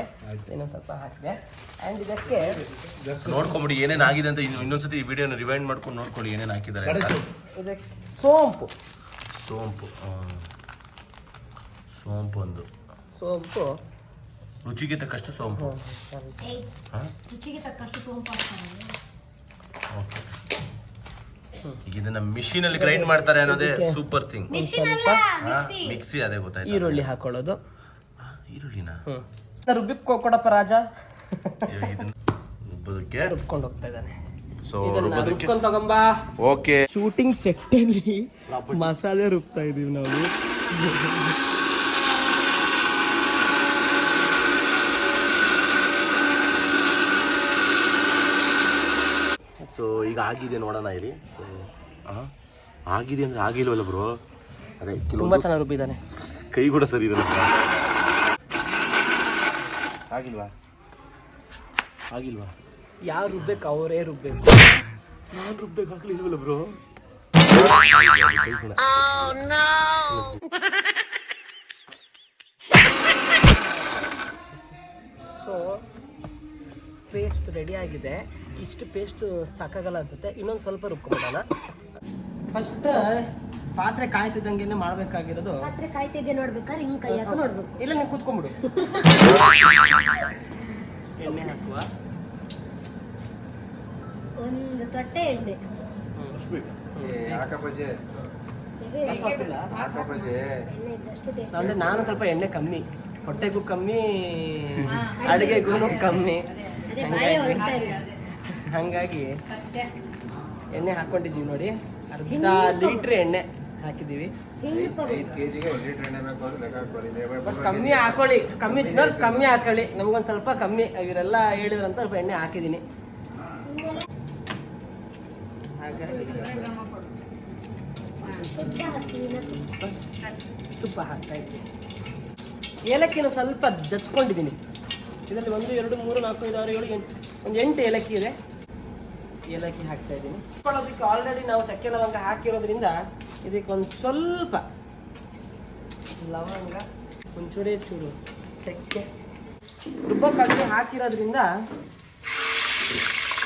ಇನ್ನೊಂದು ಸ್ವಲ್ಪ ಹಾಕಿದೆ. ಆ್ಯಂಡ್ ಇದಕ್ಕೆ ನೋಡ್ಕೊಂಬಿಡಿ ಏನೇನು ಆಗಿದೆ ಅಂತ ಇನ್ನು- ಇನ್ನೊಂದ್ಸತಿ ಈ ವಿಡಿಯೋನ ರಿವೈಂಡ್ ಮಾಡ್ಕೊಂಡು ನೋಡ್ಕೊಳ್ಳಿ ಏನೇನು ಹಾಕಿದ್ದಾರೆ. ಇದಕ್ಕೆ ಸೋಂಪು. ಸೋಂಪು. ಸೋಂಪು ಒಂದು ಸೋಂಪು? ರುಚಿಗೆ ತಕ್ಕಷ್ಟು ಸೋಂಪು? ರುಚಿಗೆ ತಕ್ಕಷ್ಟು ಸೋಂಪು ಓಕೆ. ಈಗ ಇದನ್ನ ಮಿಷಿನ್ ಅಲ್ಲಿ ಗ್ರೈಂಡ್ ಮಾಡ್ತಾರೆ ಅನ್ನೋದೇ ಸೂಪರ್ ಥಿಂಗ್ ಮಿಷಿನ್ ಅಲ್ಲ ಮಿಕ್ಸಿ ಮಿಕ್ಸಿ ಅದೇ ಗೊತ್ತಾಯ್ತು ಈರುಳ್ಳಿ ಹಾಕೊಳ್ಳೋದು. ಈರುಳ್ಳಿನ? ಹ್ಞೂ ರುಬ್ಬಿಕ್ ಕೊಡಪ್ಪ ರಾಜ. ಇದನ್ನ ರುಬ್ಬೋದಕ್ಕೆ? ರುಬ್ಕೊಂಡು ಹೋಗ್ತಾ ಇದ್ದಾನೆ. ಸೊ ರುಬ್ಕೊಂಡು ತಗೊಂಬಾ. ಓಕೆ. ಶೂಟಿಂಗ್ ಸೆಟ್ಟಲ್ಲಿ ಮಸಾಲೆ ರುಬ್ತಾ ಇದೀವಿ ನಾವು. ಆಗಿದೆ ನೋಡೋಣ ಇಲ್ಲಿ. ಸೊ ಹಾಂ ಆಗಿದೆ ಅಂದರೆ ಆಗಿಲ್ವಲ್ಲ ಬ್ರೋ ಅದೇ ತುಂಬಾ ಚೆನ್ನಾಗಿ ರುಬ್ಬಿದ್ದಾನೆ. ಕೈ ಕೂಡ ಸರಿ ಇದೆ ಆಗಿಲ್ವಾ? ಆಗಿಲ್ವಾ? ಯಾರು ರುಬ್ಬೇಕು ಅವರೇ ರುಬ್ಬೇಕು. ನಾನು ರುಬ್ಬೇಕಾಗ್ಲಿಲ್ವಲ್ಲ ಬ್ರೋ ಸೊ ಪೇಸ್ಟ್ ರೆಡಿ ಆಗಿದೆ. ಇಷ್ಟು ಪೇಸ್ಟ್ ಸಾಕಾಗಲ್ಲ ಅನ್ಸುತ್ತೆ. ಇನ್ನೊಂದು ಸ್ವಲ್ಪ ರುಬ್ಕೊಂಬಿಡೋಣ ಫಸ್ಟ್ ಪಾತ್ರೆ ಕಾಯ್ತಿದ್ದಂಗೆ ಮಾಡ್ಬೇಕಾಗಿರೋದು. ಪಾತ್ರೆ ಕಾಯ್ತಿದ್ದೆ ನೋಡ್ಬೇಕಾದ್ರೆ ಹಿಂಗ್ ಕೈ ಹಾಕಿ ನೋಡ್ಬೇಕು. ಇಲ್ಲ ನೀವು ಕುತ್ಕೊಂಡ್ಬಿಡು. ಎಣ್ಣೆ ಹಾಕುವ. ಒಂದು ತಟ್ಟೆ ಎಣ್ಣೆ. ಅಂದ್ರೆ ನಾನು ಸ್ವಲ್ಪ ಎಣ್ಣೆ ಕಮ್ಮಿ ಹೊಟ್ಟೆಗೂ ಕಮ್ಮಿ ಅಡುಗೆಗೂ ಕಮ್ಮಿ ಅದೇ ಬಾಯಿ ಹೊರಡ್ತಾ ಇಲ್ಲ ಹಂಗಾಗಿ ಎಣ್ಣೆ ಹಾಕೊಂಡಿದೀವಿ ನೋಡಿ. ಅರ್ಧ ಲೀಟ್ರ್ ಎಣ್ಣೆ ಬಟ್ ಕಮ್ಮಿ ಹಾಕೊಳ್ಳಿ. ಕಮ್ಮಿ ಕಮ್ಮಿ ಹಾಕೊಳ್ಳಿ. ನಮಗೊಂದು ಸ್ವಲ್ಪ ಕಮ್ಮಿ. ಇವರೆಲ್ಲ ಹೇಳಿದ್ರಂತ ಸ್ವಲ್ಪ ಎಣ್ಣೆ ಹಾಕಿದೀನಿ ತುಪ್ಪ ಹಾಕ್ತಾ ಇದ್ದೀನಿ ಏಲಕ್ಕಿನ ಸ್ವಲ್ಪ ಜಚ್ಕೊಂಡಿದ್ದೀನಿ. ಇದರಲ್ಲಿ ಒಂದು ಎರಡು ಮೂರು ನಾಲ್ಕು ಐದು ಆರು ಏಳು ಎಂಟು ಒಂದು ಎಂಟು ಏಲಕ್ಕಿ ಇದೆ. ಏಲಕ್ಕಿ ಹಾಕ್ತಾ ಇದ್ದೀನಿ? ಕೊಡೋದಕ್ಕೆ ಆಲ್ರೆಡಿ ನಾವು ಚಕ್ಕೆ ಲವಂಗ ಹಾಕಿರೋದ್ರಿಂದ ಇದಕ್ಕೆ ಒಂದು ಸ್ವಲ್ಪ ಲವಂಗ ಒಂಚೂರೇ ಚೂರು ಚಕ್ಕೆ ರುಬ್ಬಕ್ಕಾಗಿ ಹಾಕಿರೋದ್ರಿಂದ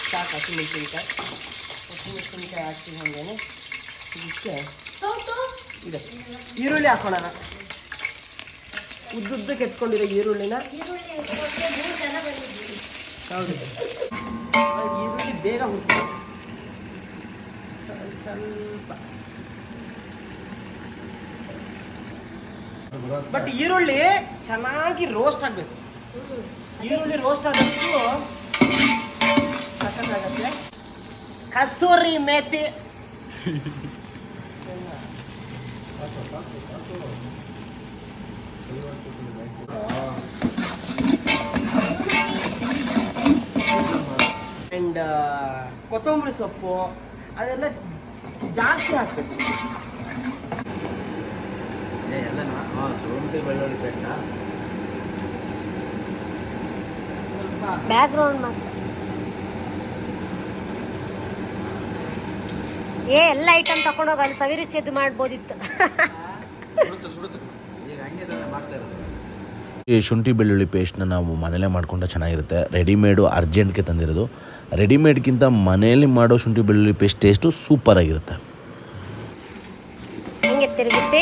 ಸಾಕು ಹಸಿಮೆಣಸಿನ್ಕಾಯಿ. ಹಸಿಮೆಣಸಿನ್ಕಾಯಿ ಹಾಕಿ ಹಾಗೇನೆ ಇದಕ್ಕೆ ಇದೆ. ಈರುಳ್ಳಿ ಹಾಕೋಣ ಉದ್ದುದ್ದಕ್ಕೆ ಎತ್ಕೊಂಡಿರೋ ಈರುಳ್ಳಿನ. ಹೌದು. ಈರುಳ್ಳಿ ಬೇಗ ಹುಡ್ಕಿ ಸ್ವಲ್ಪ ಬಟ್ ಈರುಳ್ಳಿ ಚೆನ್ನಾಗಿ ರೋಸ್ಟ್ ಆಗಬೇಕು. ಈರುಳ್ಳಿ ರೋಸ್ಟ್ ಆದಷ್ಟು ಸಖತ್ತಾಗತ್ತೆ ಕಸೂರಿ ಮೇಥಿ ಆ್ಯಂಡ್ ಕೊತ್ತಂಬರಿ ಸೊಪ್ಪು ಅದೆಲ್ಲ ಜಾಸ್ತಿ ಹಾಕ್ಬೇಕು. ಬ್ಯಾಕ್ ಗ್ರೌಂಡ್ ಮಾತ್ರ. ಏ ಎಲ್ಲ ಐಟಮ್ ತಕೊಂಡೋಗಿ ಅಲ್ಲಿ ಸವಿರುಚಿಯದ್ದು ಮಾಡ್ಬೋದಿತ್ತು ಸುಡುತ್ತೆ ಸುಡುತ್ತೆ ಈಗ ಹಂಗೆ ತಾನೇ ಮಾಡ್ತಾ ಇರೋದು ಈ ಶುಂಠಿ ಬೆಳ್ಳುಳ್ಳಿ ಪೇಸ್ಟ್ನ ನಾವು ಮನೇಲೇ ಮಾಡ್ಕೊಂಡ್ರೆ ಚೆನ್ನಾಗಿರುತ್ತೆ. ರೆಡಿಮೇಡು ಅರ್ಜೆಂಟ್ಗೆ ತಂದಿರೋದು. ರೆಡಿಮೇಡ್ಗಿಂತ ಮನೆಯಲ್ಲಿ ಮಾಡೋ ಶುಂಠಿ ಬೆಳ್ಳುಳ್ಳಿ ಪೇಸ್ಟ್ ಟೇಸ್ಟು ಸೂಪರಾಗಿರುತ್ತೆ ಆಗಿರುತ್ತೆ. ತಿರುಗಿಸಿ.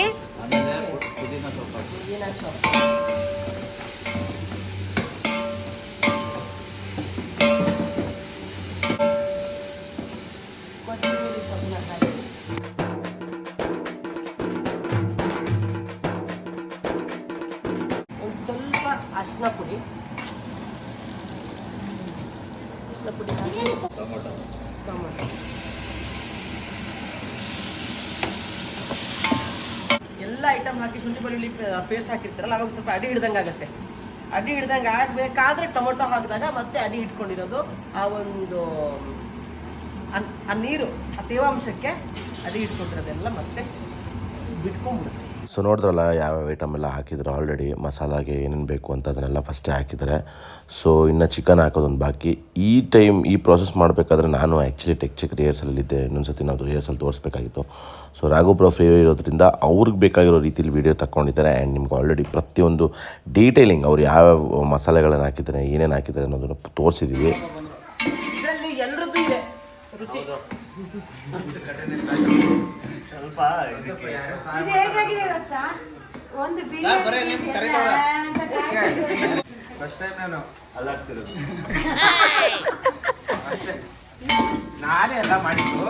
ಅರಿಶಿನ ಪುಡಿ. ಅರಿಶಿನ ಪುಡಿ ಎಲ್ಲ ಐಟಮ್ ಹಾಕಿ ಶುಂಠಿ ಬೆಳ್ಳುಳ್ಳಿ ಪೇಸ್ಟ್ ಹಾಕಿರ್ತಾರಲ್ಲ, ಅವಾಗ ಸ್ವಲ್ಪ ಅಡಿ ಹಿಡ್ದಂಗೆ ಆಗುತ್ತೆ. ಅಡಿ ಹಿಡ್ದಂಗೆ ಆಗಬೇಕಾದ್ರೆ ಟೊಮೊಟೊ ಹಾಕಿದಾಗ ಮತ್ತೆ ಅಡಿ ಇಟ್ಕೊಂಡಿರೋದು ಆ ಒಂದು, ಆ ನೀರು, ಆ ತೇವಾಂಶಕ್ಕೆ ಅಡಿ ಇಟ್ಕೊಂಡಿರೋದೆಲ್ಲ ಮತ್ತೆ ಬಿಟ್ಕೊಂಡ್ಬಿಡುತ್ತೆ. ಸೊ ನೋಡಿದ್ರಲ್ಲ ಯಾವ್ಯಾವ ಐಟಮ್ ಎಲ್ಲ ಹಾಕಿದ್ರು ಆಲ್ರೆಡಿ ಮಸಾಲಾಗೆ ಏನೇನು ಬೇಕು ಅಂತ ಅದನ್ನೆಲ್ಲ ಫಸ್ಟೇ ಹಾಕಿದ್ದಾರೆ. ಸೊ ಇನ್ನು ಚಿಕನ್ ಹಾಕೋದೊಂದು ಬಾಕಿ. ಈ ಟೈಮ್ ಈ ಪ್ರಾಸೆಸ್ ಮಾಡಬೇಕಾದ್ರೆ ನಾನು ಆ್ಯಕ್ಚುಲಿ ಟೆಕ್ ಚೆಕ್ ರಿಹರ್ಸಲ್ಲಿದ್ದೆ ಇನ್ನೊಂದು ಸತಿ ನಾವು ರಿಹರ್ಸಲ್ ತೋರಿಸ್ಬೇಕಾಗಿತ್ತು. ಸೊ ರಾಘು ಬ್ರೋ ಫ್ರೀ ಇರೋದ್ರಿಂದ ಅವ್ರಿಗೆ ಬೇಕಾಗಿರೋ ರೀತಿಲಿ ವೀಡಿಯೋ ತಗೊಂಡಿದ್ದಾರೆ ಆ್ಯಂಡ್ ನಿಮ್ಗೆ ಆಲ್ರೆಡಿ ಪ್ರತಿಯೊಂದು ಡೀಟೇಲಿಂಗ್ ಅವ್ರು ಯಾವ್ಯಾವ ಮಸಾಲೆಗಳನ್ನು ಹಾಕಿದ್ದಾರೆ, ಏನೇನು ಹಾಕಿದ್ದಾರೆ ಅನ್ನೋದನ್ನು ತೋರಿಸಿದ್ದೀವಿ ಫಸ್ಟ್ ಟೈಮ್ ನಾನು. ಅಲ್ಲಾಡ್ತಿರೋದು ಅಷ್ಟೇ. ನಾನೇ ಎಲ್ಲ ಮಾಡಿದ್ದು.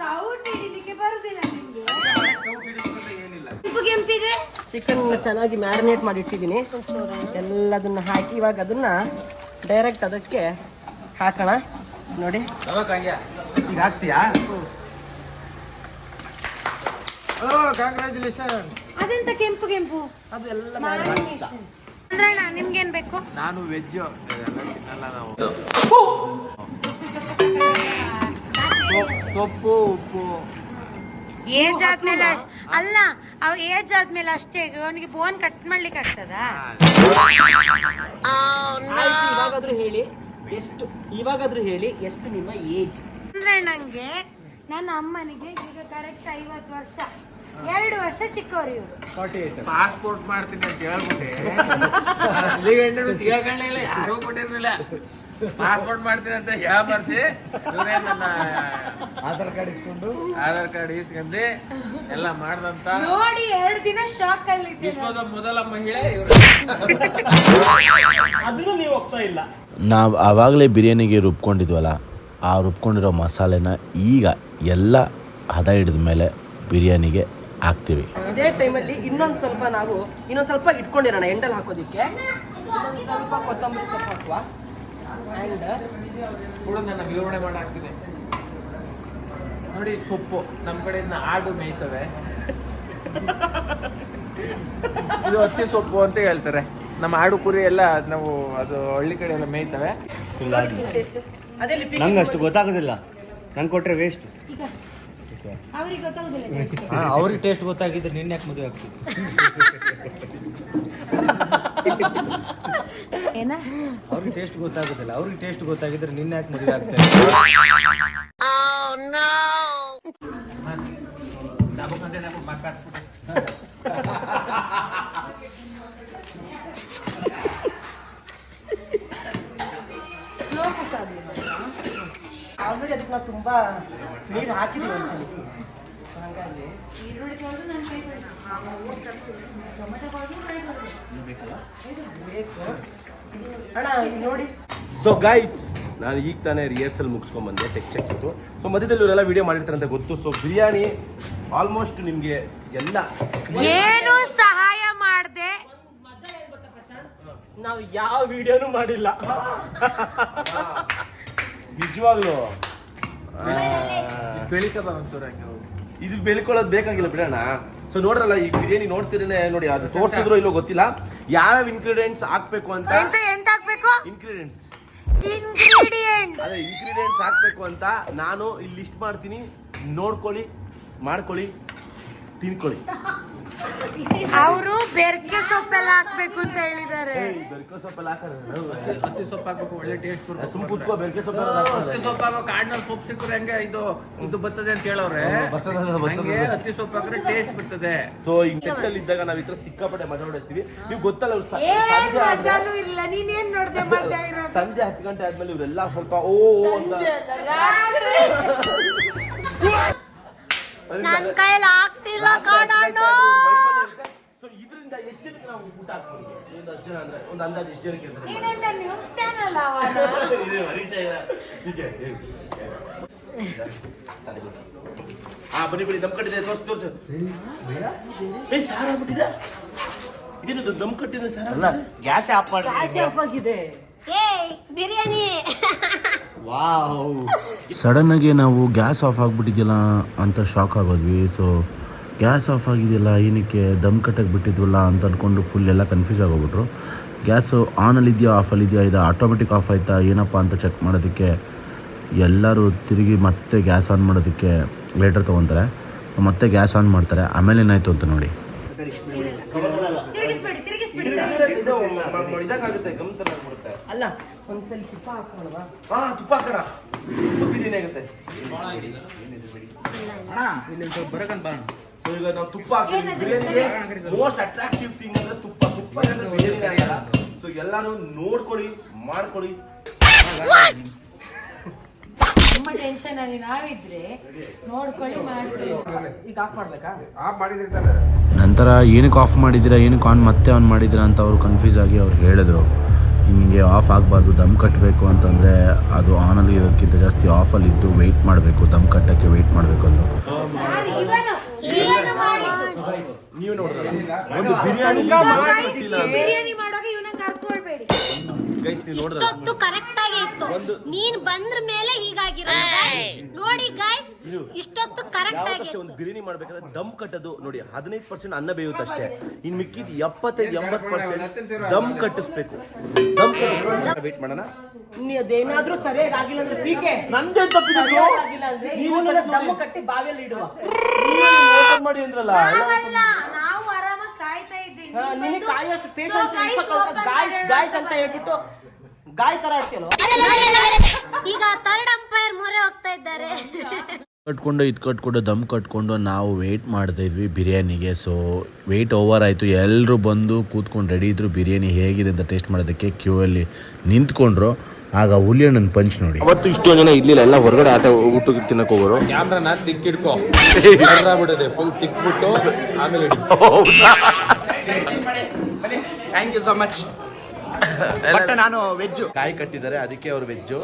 ಸೌಟ್ ಹಿಡಿಲಿಕ್ಕೆ ಬರುದಿಲ್ಲ ನಿಮ್ಗೆ. ಸೌಟ್ ಹಿಡಿಸ್ಕೊಂಡ್ರೆ ಏನಿಲ್ಲ. ಕೆಂಪು ಕೆಂಪಿದೆ ಚಿಕನ್ ಚೆನ್ನಾಗಿ ಮ್ಯಾರಿನೇಟ್ ಮಾಡಿ ಇಟ್ಟಿದ್ದೀನಿ ಎಲ್ಲದನ್ನ ಹಾಕಿ ಇವಾಗ ಅದನ್ನ ಡೈರೆಕ್ಟ್ ಅದಕ್ಕೆ ಹಾಕೋಣ. ನೋಡಿ. ಈಗ ಹಾಕ್ತೀಯಾ? ಓ ಕಂಗ್ರ್ಯಾಚುಲೇಷನ್ ಅದೆಂತ ಕೆಂಪು ಕೆಂಪು? ಅದು ಎಲ್ಲ marinate. ಅಂದ್ರಣ್ಣ ನಿಮ್ಗೇನ್ ಬೇಕು? ನಾನು ವೆಜ್ ತಿನ್ನಲ್ಲ ನಾವು. ಸೊಪ್ಪು ಉಪ್ಪು. ಏಜ್ ಆದ್ಮೇಲೆ ಅಲ್ಲ ಅವ್ ಏಜ್ ಆದ್ಮೇಲೆ ಅಷ್ಟೇ ಅವನಿಗೆ ಬೋನ್ ಕಟ್ ಮಾಡ್ಲಿಕ್ಕೆ ಆಗ್ತದಾ? ಆಯ್ತು, ಇವಾಗಾದ್ರೂ ಹೇಳಿ ಎಷ್ಟು ಇವಾಗಾದ್ರೂ ಹೇಳಿ ಎಷ್ಟು ನಿಮ್ಮ ಏಜ್ ಅಂದ್ರೆ ನಂಗೆ ನನ್ನ ಅಮ್ಮನಿಗೆ ಈಗ ಕರೆಕ್ಟ್ ಐವತ್ತು ವರ್ಷ. ಎರಡು ವರ್ಷ ಚಿಕ್ಕವರು ಇವರು. ಪಾಸ್ಪೋರ್ಟ್ ಮಾಡ್ತೀನಿ ಅಂತ ಹೇಳ್ಬಿಟ್ಟೆ. ಅಲ್ಲಿ ಗಂಟು ಸಿಗಕೊಂಡೇ ಇಲ್ಲ ಯಾರೂ ಕೊಟ್ಟಿರ್ಲಿಲ್ಲ. ಪಾಸ್ಪೋರ್ಟ್ ಮಾಡ್ತೀನಿ ಅಂತ ಹೇಳ್ಬರ್ಸಿ ಇವರೇ ನನ್ನ ಆಧಾರ್ ಕಾರ್ಡ್ ಇಸ್ಕೊಂಡು? ಆಧಾರ್ ಕಾರ್ಡ್ ಇಸ್ಕೊಂಡು ಎಲ್ಲ ಮಾಡ್ದಂತ. ನೋಡಿ ಎರಡು ದಿನ ಶಾಕ್ ಅಲ್ಲಿ ವಿಶ್ವದ ಮೊದಲ ಮಹಿಳೆ ಇವರು. ಅದನ್ನು ನೀವು ಹೋಗ್ತಾ ಇಲ್ಲ. ನಾವು ಆವಾಗಲೇ ಬಿರಿಯಾನಿಗೆ ರುಬ್ಕೊಂಡಿದ್ವಲ್ಲ ಆ ರುಬ್ಕೊಂಡಿರೋ ಮಸಾಲೆನ ಈಗ ಎಲ್ಲ ಹದ ಹಿಡಿದ ಮೇಲೆ ಬಿರಿಯಾನಿಗೆ ಹಾಕ್ತೀವಿ. ಇದೇ ಟೈಮಲ್ಲಿ ಇನ್ನೊಂದು ಸ್ವಲ್ಪ ನಾವು ಇನ್ನೊಂದು ಸ್ವಲ್ಪ ಇಟ್ಕೊಂಡಿರೋಣ ಎಂಡಲ್ಲಿ ಹಾಕೋದಕ್ಕೆ. ಇನ್ನೊಂದ್ ಸ್ವಲ್ಪ ಕೊತ್ತಂಬರಿ ಸೊಪ್ಪು ಹಾಕುವ. ನನ್ನ ವಿವರಣೆ ಮಾಡಾಕ್ತಿದೆ ನೋಡಿ ಸೊಪ್ಪು ನಮ್ಮ ಕಡೆಯಿಂದ ಆಡು ಮೇಯ್ತವೆ. ಇದು ಹತ್ತಿ ಸೊಪ್ಪು ಅಂತ ಹೇಳ್ತಾರೆ. ನಮ್ಮ ಆಡು ಕುರಿ ಎಲ್ಲ ನಾವು ಅದು ಹಳ್ಳಿ ಕಡೆ ಎಲ್ಲ ಮೇಯ್ತವೆ. ಅದೇ ಲಿಪಿ ನಂಗೆ ಅಷ್ಟು ಗೊತ್ತಾಗೋದಿಲ್ಲ. ನಂಗೆ ಕೊಟ್ಟರೆ ವೇಸ್ಟ್ ಅವ್ರಿಗೆ ಗೊತ್ತಾಗುದಿಲ್ಲ ಅವ್ರಿಗೆ ಟೇಸ್ಟ್ ಗೊತ್ತಾಗಿದ್ರೆ ನಿನ್ನೆ ಯಾಕೆ ಮದುವೆ ಆಗ್ತಿದ್ರು ಏನ? ಅವ್ರಿಗೆ ಟೇಸ್ಟ್ ಗೊತ್ತಾಗೋದಿಲ್ಲ. ಅವ್ರಿಗೆ ಟೇಸ್ಟ್ ಗೊತ್ತಾಗಿದ್ರೆ ನಿನ್ನೆ ಯಾಕೆ ಮದುವೆ ಆಗ್ತಾರೆ? ಆಲ್ರೆಡಿ ಅದಕ್ಕೆ ನಾವು ತುಂಬಾ ನೀರು ಹಾಕಿದ್ವಿ ಒಂದ್ಸಲಿ. So ಹಾಗಾಗಿ ಬೇಕು. ಅಣ್ಣ ನೋಡಿ. ಸೊ ಗೈಸ್ ನಾನು ಈಗ ತಾನೇ ರಿಹರ್ಸಲ್ ಮುಗಿಸ್ಕೊಂಡ್ ಬಂದೆ ಟೆಕ್ ಚೆಕ್ ಇತ್ತು. ಸೊ ಮಧ್ಯದಲ್ಲಿ ಇವರೆಲ್ಲ ವಿಡಿಯೋ ಮಾಡಿರ್ತಾರೆ ಅಂತ ಗೊತ್ತು. ಸೊ ಬಿರಿಯಾನಿ ಆಲ್ಮೋಸ್ಟ್ ನಿಮಗೆ ಎಲ್ಲ ಏನು ಸಹಾಯ ಮಾಡಿದೆ. ನಾವು ಯಾವ ವಿಡಿಯೋನು ಮಾಡಿಲ್ಲ. ನಿಜವಾಗ್ಲು. ಬೆಳಿತದ ಒಂಚೂರು ಹಂಗೆ ಹೋಗಿ. ಇದು ಬೆಳ್ಕೊಳ್ಳೋದು ಬೇಕಾಗಿಲ್ಲ ಬಿಡೋಣ ಸೊ ನೋಡ್ರಲ್ಲ ಈ ಬಿರಿಯಾನಿ ನೋಡ್ತಿರೇನೆ ನೋಡಿ ಅದು ತೋರ್ಸಿದ್ರು ಇಲ್ಲೋ ಗೊತ್ತಿಲ್ಲ. ಯಾವ್ಯಾವ ಇನ್ಗ್ರೀಡಿಯೆಂಟ್ಸ್ ಹಾಕ್ಬೇಕು ಅಂತ? ಎಂತ ಎಂತ ಹಾಕ್ಬೇಕು? ಇನ್ಗ್ರೀಡಿಯೆಂಟ್ಸ್ ಇಂಗ್ರೀಡಿಯೆಂಟ್ಸ್ ಅದೇ ಇಂಗ್ರೀಡಿಯೆಂಟ್ಸ್ ಹಾಕ್ಬೇಕು ಅಂತ ನಾನು ಇಲ್ಲಿ ಲಿಸ್ಟ್ ಮಾಡ್ತೀನಿ. ನೋಡ್ಕೊಳ್ಳಿ ಮಾಡ್ಕೊಳ್ಳಿ ತಿನ್ಕೊಳ್ಳಿ. ಅವರು ಬೆರ್ಕೆ ಸೊಪ್ಪೆಲ್ಲ ಹಾಕ್ಬೇಕು ಅಂತ ಹೇಳಿದ್ದಾರೆ. ಬೆರ್ಕೆ ಸೊಪ್ಪೆಲ್ಲ ಹಾಕೋದು ಹತ್ತಿ ಸೊಪ್ಪು ಹಾಕ್ಬೇಕು ಒಳ್ಳೆ ಟೇಸ್ಟ್ ಬರುತ್ತೆ ಸುಮ್ ಕುತ್ಕೋ ಬೆರ್ಕೆ ಸೊಪ್ಪು ಹತ್ತಿ ಸೊಪ್ಪು ಹಾಕೋ ಕಾಡಿನಲ್ಲಿ ಸೊಪ್ಪು ಸಿಕ್ಕರೆ ಹೆಂಗೆ ಇದು ಇದು ಬರ್ತದೆ ಅಂತ ಹೇಳವ್ರೆ? ಬರ್ತದೆ, ಬರ್ತದೆ. ಹಂಗೆ ಹತ್ತಿ ಸೊಪ್ಪು ಹಾಕಿದ್ರೆ ಟೇಸ್ಟ್ ಬರ್ತದೆ? ಸೊ ಈ ಸೆಟ್ಟಲ್ಲಿ ಇದ್ದಾಗ ನಾವ್ ಈ ತರ ಸಿಕ್ಕಾಪಟ್ಟೆ ಮಜಾ ಹೊಡಿಸ್ತೀವಿ ನೀವು ಗೊತ್ತಲ್ಲ ಏನ್ ಸಂಜೆ ಮಜಾನು ಇಲ್ಲ ನೀನೇನ್ ನೋಡ್ದೆ ಮಜಾ ಇರೋದು? ಸಂಜೆ ಹತ್ತು ಗಂಟೆ ಆದ್ಮೇಲೆ ಇವರೆಲ್ಲ ಸ್ವಲ್ಪ ಓ ಓ ಅಂತ ನನ್ ಕೈಯಲ್ಲಿ ಆಗ್ತಿಲ್ಲ ಕಾಡಾಡು ಸೊ ಇದರಿಂದ ಎಷ್ಟು ಜನಕ್ಕೆ ನಾವು ಊಟ ಹಾಕ್ಬೋದು? ಒಂದು ಅಷ್ಟು ಜನ ಅಂದ್ರೆ ಒಂದು ಅಂದಾಜು ಎಷ್ಟು ಜನಕ್ಕೆ ಅಂದ್ರೆ ನೀನೆಂತ ನ್ಯೂಸ್ ಚಾನಲ್ ಅವಾಗ ಇದೆ, ಹೊಡಿತಾ ಇಲ್ಲ. ಹೀಗೆ, ಹೇಗೆ? ಸರಿ, ಬಿಡು. ಹಾ ಬನ್ನಿ ಬನ್ನಿ ದಮ್ ಕಟ್ಟಿದೆ ತೋರ್ಸು ತೋರ್ಸು. ಏ ಸಾರ ಆಗ್ಬಿಟ್ಟಿದೆ? ಇದೇನು ದಮ್ ಕಟ್ಟಿದೆ ಸಾರ ಗ್ಯಾಸ್ ಆಫ್ ಮಾಡಿ ಗ್ಯಾಸ್ ಆಫ್ ಆಗಿದೆ. ಬಿರಿಯಾನಿ. ಸಡನ್ ಸಡನ್ನಾಗಿ ನಾವು ಗ್ಯಾಸ್ ಆಫ್ ಆಗಿಬಿಟ್ಟಿದ್ದಿಲ್ಲ ಅಂತ ಶಾಕ್ ಆಗೋದ್ವಿ. ಸೊ ಗ್ಯಾಸ್ ಆಫ್ ಆಗಿದೆಯಲ್ಲ ಏನಕ್ಕೆ ದಮ್ ಕಟ್ಟಕ್ಕೆ ಬಿಟ್ಟಿದ್ವಲ್ಲ ಅಂತ ಅಂದ್ಕೊಂಡು ಫುಲ್ ಎಲ್ಲ ಕನ್ಫ್ಯೂಸ್ ಆಗೋಗ್ಬಿಟ್ರು. ಗ್ಯಾಸು ಆನಲ್ಲಿದೆಯಾ ಆಫಲ್ಲಿದೆಯಾ ಇದು ಆಟೋಮೆಟಿಕ್ ಆಫ್ ಆಯ್ತಾ ಏನಪ್ಪ ಅಂತ ಚೆಕ್ ಮಾಡೋದಕ್ಕೆ ಎಲ್ಲರೂ ತಿರುಗಿ ಮತ್ತೆ ಗ್ಯಾಸ್ ಆನ್ ಮಾಡೋದಕ್ಕೆ ಲೇಟರ್ ತೊಗೊತಾರೆ. ಸೊ ಮತ್ತೆ ಗ್ಯಾಸ್ ಆನ್ ಮಾಡ್ತಾರೆ. ಆಮೇಲೆ ಏನಾಯಿತು ಅಂತ ನೋಡಿ. ಅಲ್ಲ ಒಂದ್ಸಲಿ ತುಪ್ಪ ಹಾಕೋಣವಾ ಹಾ ತುಪ್ಪ ಹಾಕೋಣ. ತುಪ್ಪ ಬಿರಿಯಾನಿ ಆಗುತ್ತೆ. ಸೊ ಈಗ ನಾವು ತುಪ್ಪ ಹಾಕ್ತೀವಿ ಬಿರಿಯಾನಿಗೆ ಮೋಸ್ಟ್ ಅಟ್ರಾಕ್ಟಿವ್ ಥಿಂಗ್ ಅಂದ್ರೆ ತುಪ್ಪ ತುಪ್ಪ ಅಂದ್ರೆ ಬಿರಿಯಾನಿ ಆಗಲ್ಲ. ಸೊ ಎಲ್ಲಾನು ನೋಡ್ಕೊಳ್ಳಿ ಮಾಡ್ಕೊಳ್ಳಿ ತುಂಬ ಟೆನ್ಷನ್ ಅಲ್ಲಿ ನಾವಿದ್ರೆ ನೋಡ್ಕೊಳ್ಳಿ ಮಾಡ್ಕೊಳ್ಳಿ. ಈಗ ಆಫ್ ಮಾಡ್ಬೇಕಾ? ಆಫ್ ನಂತರ ಏನಕ್ಕೆ ಆಫ್ ಮಾಡಿದ್ದೀರಾ ಏನಕ್ಕೆ ಆನ್ ಮತ್ತೆ ಆನ್ ಮಾಡಿದ್ದೀರಾ ಅಂತ ಅವರು ಕನ್ಫ್ಯೂಸ್ ಆಗಿ ಅವ್ರು ಹೇಳಿದ್ರು. ಹಿಂಗೆ ಆಫ್ ಆಗಬಾರ್ದು ದಮ್ ಕಟ್ಟಬೇಕು ಅಂತಂದರೆ ಅದು ಆನಲ್ಲಿ ಇರೋದಕ್ಕಿಂತ ಜಾಸ್ತಿ ಆಫಲ್ಲಿ ಇದ್ದು ವೆಯ್ಟ್ ಮಾಡಬೇಕು ದಮ್ ಕಟ್ಟಕ್ಕೆ ವೆಯ್ಟ್ ಮಾಡಬೇಕು ಅಂದರು. ಇವನು ಇವನು ಮಾಡಿದ್ದು ನೀವು ಆಗಿತ್ತು ನೀನ್ ಬಂದ್ರ ಮೇಲೆ ಹೀಗಾಗಿರೋದು. guys. ನೋಡಿ ಗಾಯ್ಸ್ ಇಷ್ಟೊತ್ತು ಕರೆಕ್ಟ್ ಆಗಿ ಆಗಿತ್ತು ಒಂದು ಬಿರಿಯಾನಿ ಮಾಡ್ಬೇಕಾದ್ರೆ ದಮ್ ಕಟ್ಟೋದು. ನೋಡಿ ಹದಿನೈದು ಪರ್ಸೆಂಟ್ ಅನ್ನ ಬೇಯುತ್ತೆ ಅಷ್ಟೇ ಇನ್ ಮಿಕ್ಕಿದ ಎಪ್ಪತ್ತೈದು ಎಂಬತ್ತು ಪರ್ಸೆಂಟ್ ದಮ್ ಕಟ್ಟಿಸ್ಬೇಕು. ದಮ್ ವೇಟ್ ಮಾಡೋಣ. ನೀ ಅದೇನಾದ್ರೂ ಸರಿಯಾಗಿ ಆಗಿಲ್ಲ ಅಂದ್ರೆ ಪೀಕೆ ನಂದೇ ತಪ್ಪಿದ್ರು ಆಗಿಲ್ಲ ಅಂದ್ರೆ ಇವನ್ನ ದಮ್ಮು ಕಟ್ಟಿ ಬಾವಿಯಲ್ಲಿ ಇಡುವ. ಮಾಡಿ ಅಂದ್ರಲ್ಲ. ನಾವಲ್ಲ ನಾವು ಆರಾಮಾಗಿ ಕಾಯ್ತಾ ಇದ್ವಿ. ಹಾ, ನಿನಗೆ ಕಾಯಷ್ಟು ಪೇಷನ್ಸ್ ಗಾಯ್ಸ್ ಗಾಯ್ಸ್ ಅಂತ ಹೇಳ್ಬಿಟ್ಟು ಗಾಯ ತರ ಆಡ್ತೀಯಲ್ಲ ಈಗ ಥರ್ಡ್ ಅಂಪೈರ್ ಮೊರೆ ಹೋಗ್ತಾ ಇದ್ದಾರೆ. ಕಟ್ಕೊಂಡು ಇದು ಕಟ್ಕೊಂಡು ದಮ್ ಕಟ್ಕೊಂಡು ನಾವು ವೆಯ್ಟ್ ಮಾಡ್ತಾ ಇದ್ವಿ ಬಿರಿಯಾನಿಗೆ. ಸೊ ವೆಯ್ಟ್ ಓವರ್ ಆಯಿತು. ಎಲ್ಲರೂ ಬಂದು ಕೂತ್ಕೊಂಡು ರೆಡಿ ಇದ್ರು ಬಿರಿಯಾನಿ ಹೇಗಿದೆ ಅಂತ ಟೇಸ್ಟ್ ಮಾಡೋದಕ್ಕೆ ಕ್ಯೂ ಅಲ್ಲಿ ನಿಂತ್ಕೊಂಡ್ರು. ಆಗ ಹುಲಿಯಣ್ಣನ ಪಂಚ್ ನೋಡಿ. ಅವತ್ತು ಇಷ್ಟು ಜನ ಇರ್ಲಿಲ್ಲ. ಎಲ್ಲ ಹೊರಗಡೆ ಆಟ ಊಟ ತಿನ್ನಕ್ ಹೋಗೋರು. ಕ್ಯಾಮ್ರಾನ ತಿಕ್ಕಿಡ್ಕೋ ಬಿಡದೆ ಫುಲ್ ತಿಕ್ಬಿಟ್ಟು ಆಮೇಲೆ ಇಡು. Thank you so much but ನಾನು ವೆಜ್ಜು ಕಾಯಿ ಕಟ್ಟಿದ್ದಾರೆ ಅದಕ್ಕೆ ಅವ್ರು ವೆಜ್ಜು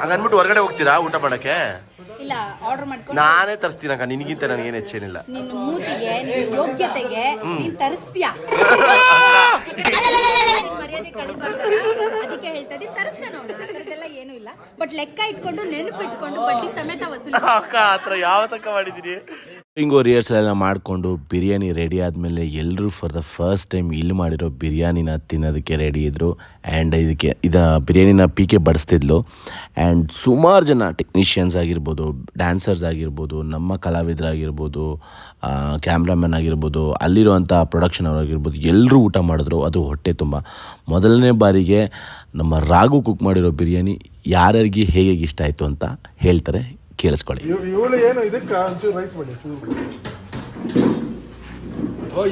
ಹಂಗನ್ಬಿಟ್ಟು ಹೊರಗಡೆ ಹೋಗ್ತೀರಾ ಊಟ ಮಾಡಕ್ಕೆ? ಇಲ್ಲ ಆರ್ಡರ್ ಮಾಡ್ಕೊಂಡು ನಾನೇ ತರಿಸ್ತೀನಕ್ಕ ನಿನಗಿಂತ ನನಗೇನು ಹೆಚ್ಚೇನಿಲ್ಲ ನಿನ್ನ ಮೂತಿಗೆ ನಿನ್ನ ಯೋಗ್ಯತೆಗೆ ನೀನ್ ತರಿಸ್ತೀಯ? ಮರ್ಯಾದೆ ಕಳಿಬಾರ್ದಲ್ಲ? ಅದಕ್ಕೆ ಹೇಳ್ತಾ ಇದ್ದೀನಿ ತರಿಸ್ತೇನೆ ಅವನು ಆ ಥರದ್ದೆಲ್ಲ ಏನೂ ಇಲ್ಲ. ಬಟ್ ಲೆಕ್ಕ ಇಟ್ಕೊಂಡು ನೆನಪಿಟ್ಕೊಂಡು ಬಡ್ಡಿ ಸಮೇತ ವಸೂಲಿ ಅಕ್ಕ ಥರ ಯಾವ ತಕ್ಕ ಮಾಡಿದೀನಿ ಹಿಂಗೋ ರಿಹರ್ಸಲ್ ಎಲ್ಲ ಮಾಡಿಕೊಂಡು ಬಿರಿಯಾನಿ ರೆಡಿ ಆದಮೇಲೆ ಎಲ್ಲರೂ ಫಾರ್ ದ ಫಸ್ಟ್ ಟೈಮ್ ಇಲ್ಲಿ ಮಾಡಿರೋ ಬಿರಿಯಾನಿನ ತಿನ್ನೋದಕ್ಕೆ ರೆಡಿ ಇದ್ದರು ಆ್ಯಂಡ್ ಇದಕ್ಕೆ, ಇದು ಬಿರಿಯಾನಿನ ಪೀಕೆ ಬಡಿಸ್ತಿದ್ಲು. ಆ್ಯಂಡ್ ಸುಮಾರು ಜನ ಟೆಕ್ನಿಷಿಯನ್ಸ್ ಆಗಿರ್ಬೋದು ಡ್ಯಾನ್ಸರ್ಸ್ ಆಗಿರ್ಬೋದು, ನಮ್ಮ ಕಲಾವಿದರಾಗಿರ್ಬೋದು ಕ್ಯಾಮ್ರಾಮನ್ ಆಗಿರ್ಬೋದು ಅಲ್ಲಿರುವಂಥ ಪ್ರೊಡಕ್ಷನ್ ಅವರಾಗಿರ್ಬೋದು ಎಲ್ಲರೂ ಊಟ ಮಾಡಿದ್ರು. ಅದು ಹೊಟ್ಟೆ ತುಂಬ. ಮೊದಲನೇ ಬಾರಿಗೆ ನಮ್ಮ ರಾಗು ಕುಕ್ ಮಾಡಿರೋ ಬಿರಿಯಾನಿ ಯಾರ್ಯಾರಿಗೆ ಹೇಗೆ ಇಷ್ಟ ಆಯಿತು ಅಂತ ಹೇಳ್ತಾರೆ. ಕೇಳಿಸ್ಕೊಳ್ಳಿ. ಇವಳು ಏನು ಇದಕ್ಕ ಒಂಚೂರು ರೈಸ್ ಮಾಡಿ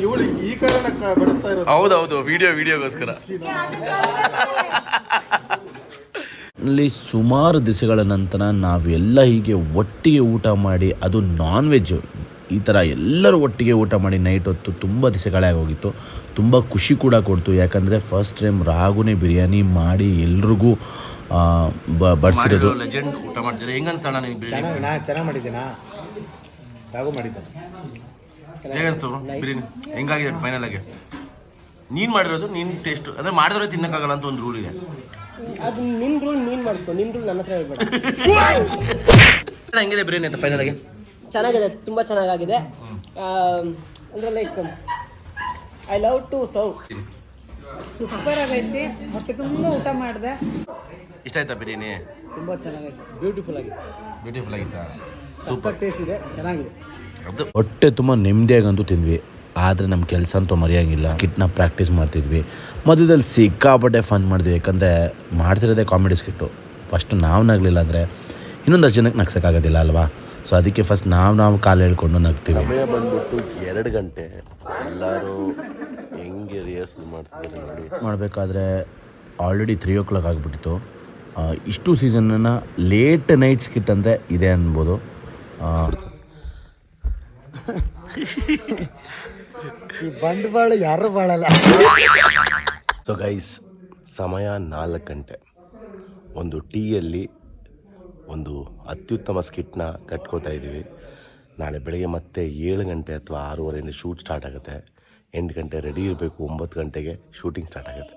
ಇವಳು ಈ ಇರೋದು. ಹೌದೌದು ವಿಡಿಯೋ ವಿಡಿಯೋಗೋಸ್ಕರ ಅಲ್ಲಿ ಸುಮಾರು ದಿವಸಗಳ ನಂತರ ನಾವೆಲ್ಲ ಹೀಗೆ ಒಟ್ಟಿಗೆ ಊಟ ಮಾಡಿ ಅದು ನಾನ್ ವೆಜ್ಜು ಈ ಥರ ಎಲ್ಲರೂ ಒಟ್ಟಿಗೆ ಊಟ ಮಾಡಿ ನೈಟ್ ಹೊತ್ತು ತುಂಬ ದಿವಸಗಳೇ ಆಗೋಗಿತ್ತು. ತುಂಬ ಖುಷಿ ಕೂಡ ಕೊಡ್ತು. ಯಾಕಂದರೆ ಫಸ್ಟ್ ಟೈಮ್ ರಾಗುನೇ ಬಿರಿಯಾನಿ ಮಾಡಿ ಎಲ್ರಿಗೂ ಬಡಿಸಿರೋದು. ಲೆಜೆಂಡ್ ಊಟ ಮಾಡ್ತಿದ್ರೆ. ಹೆಂಗಂತ ನಿನ್ ಬಿರಿಯಾನಿ? ನಾ ಚೆನ್ನಾಗಿ ಮಾಡಿದ್ದೀನಾ? ರಾಗು ಮಾಡಿದ್ದೆ. ಹೇಗನ್ಸ್ತು ಬಿರಿಯಾನಿ? ಹೆಂಗಾಗಿದೆ ಫೈನಲ್ ಆಗಿ? ನೀನ್ ಮಾಡಿರೋದು ನೀನು ಟೇಸ್ಟ್ ಅಂದ್ರೆ ಮಾಡಿದ್ರೆ ತಿನ್ನಕ್ಕಾಗಲ್ಲ ಅಂತ ಒಂದು ರೂಲ್ ಇದೆ. ಅದು ನಿನ್ ರೂಲ್ ನೀನ್ ಮಾಡ್ಕೊ. ನಿನ್ ರೂಲ್ ನನ್ನ ಹತ್ರ ಹೇಳ್ಬೇಡ. ಹೆಂಗಿದೆ ಬಿರಿಯಾನಿ ಅಂತ ಫೈನಲ್ ಆಗಿ? ಚೆನ್ನಾಗಿದೆ ತುಂಬ ಚೆನ್ನಾಗಾಗಿದೆ. ಅಂದರೆ ಅಂದ್ರೆ like I love to serve super ಆಗೈತಿ ಮತ್ತೆ ತುಂಬ ಊಟ ಮಾಡಿದೆ. ಇಷ್ಟ ಆಯ್ತಾ ಬಿರಿಯಾನಿ? ತುಂಬ ಚೆನ್ನಾಗೈತೆ. ಬ್ಯೂಟಿಫುಲ್ ಆಗಿದೆ. ಬ್ಯೂಟಿಫುಲ್ ಆಗಿತ್ತಾ? ಸೂಪರ್ ಟೇಸ್ಟ್ ಇದೆ ಚೆನ್ನಾಗಿದೆ. ಅದು ಹೊಟ್ಟೆ ತುಂಬ ನೆಮ್ಮದಿಯಾಗಂತೂ ತಿಂದ್ವಿ. ಆದರೆ ನಮ್ಮ ಕೆಲಸ ಅಂತೂ ಮರೆಯೋಂಗಿಲ್ಲ. ಸ್ಕಿಟ್ನ ಪ್ರಾಕ್ಟೀಸ್ ಮಾಡ್ತಿದ್ವಿ. ಮಧ್ಯದಲ್ಲಿ ಸಿಕ್ಕಾಪಟ್ಟೆ ಫನ್ ಮಾಡಿದ್ವಿ. ಯಾಕಂದರೆ ಮಾಡ್ತಿರೋದೇ ಕಾಮಿಡಿ ಸ್ಕಿಟ್ಟು ಫಸ್ಟ್ ನಾವು ನಗಲಿಲ್ಲ ಅಂದರೆ ಇನ್ನೊಂದಷ್ಟು ಜನಕ್ಕೆ ನಗ್ಸೋಕ್ಕಾಗೋದಿಲ್ಲ ಅಲ್ವಾ? ಸೊ ಅದಕ್ಕೆ ಫಸ್ಟ್ ನಾವು ನಾವು ಕಾಲು ಹೇಳ್ಕೊಂಡು ನಗ್ತೀವಿ. ಸಮಯ ಬಂದ್ಬಿಟ್ಟು ಎರಡು ಗಂಟೆ. ಎಲ್ಲರೂ ಹೆಂಗೆ ರಿಹರ್ಸಲ್ ಮಾಡ್ತಿದ್ದಾರೆ ನೋಡಿ. ಮಾಡಬೇಕಾದ್ರೆ ಆಲ್ರೆಡಿ ತ್ರೀ ಓ ಕ್ಲಾಕ್ ಆಗಿಬಿಟ್ಟಿತ್ತು ಇಷ್ಟು ಸೀಸನನ್ನು ಲೇಟ್ ನೈಟ್ ಸ್ಕಿಟ್ ಅಂದರೆ ಇದೆ ಅನ್ಬೋದು. ಈ ಬಂಡವಾಳ ಯಾರು ಬಾಳಲ್ಲ. ಸೊ ಗೈಸ್ ಸಮಯ ನಾಲ್ಕು ಗಂಟೆ. ಒಂದು ಟೀಯಲ್ಲಿ ಒಂದು ಅತ್ಯುತ್ತಮ ಸ್ಕಿಟ್ನ ಕಟ್ಕೋತಾ ಇದ್ದೀವಿ. ನಾಳೆ ಬೆಳಗ್ಗೆ ಮತ್ತೆ ಏಳು ಗಂಟೆ ಅಥವಾ ಆರೂವರೆಯಿಂದ ಶೂಟ್ ಸ್ಟಾರ್ಟ್ ಆಗುತ್ತೆ. ಎಂಟು ಗಂಟೆ ರೆಡಿ ಇರಬೇಕು, ಒಂಬತ್ತು ಗಂಟೆಗೆ ಶೂಟಿಂಗ್ ಸ್ಟಾರ್ಟ್ ಆಗುತ್ತೆ.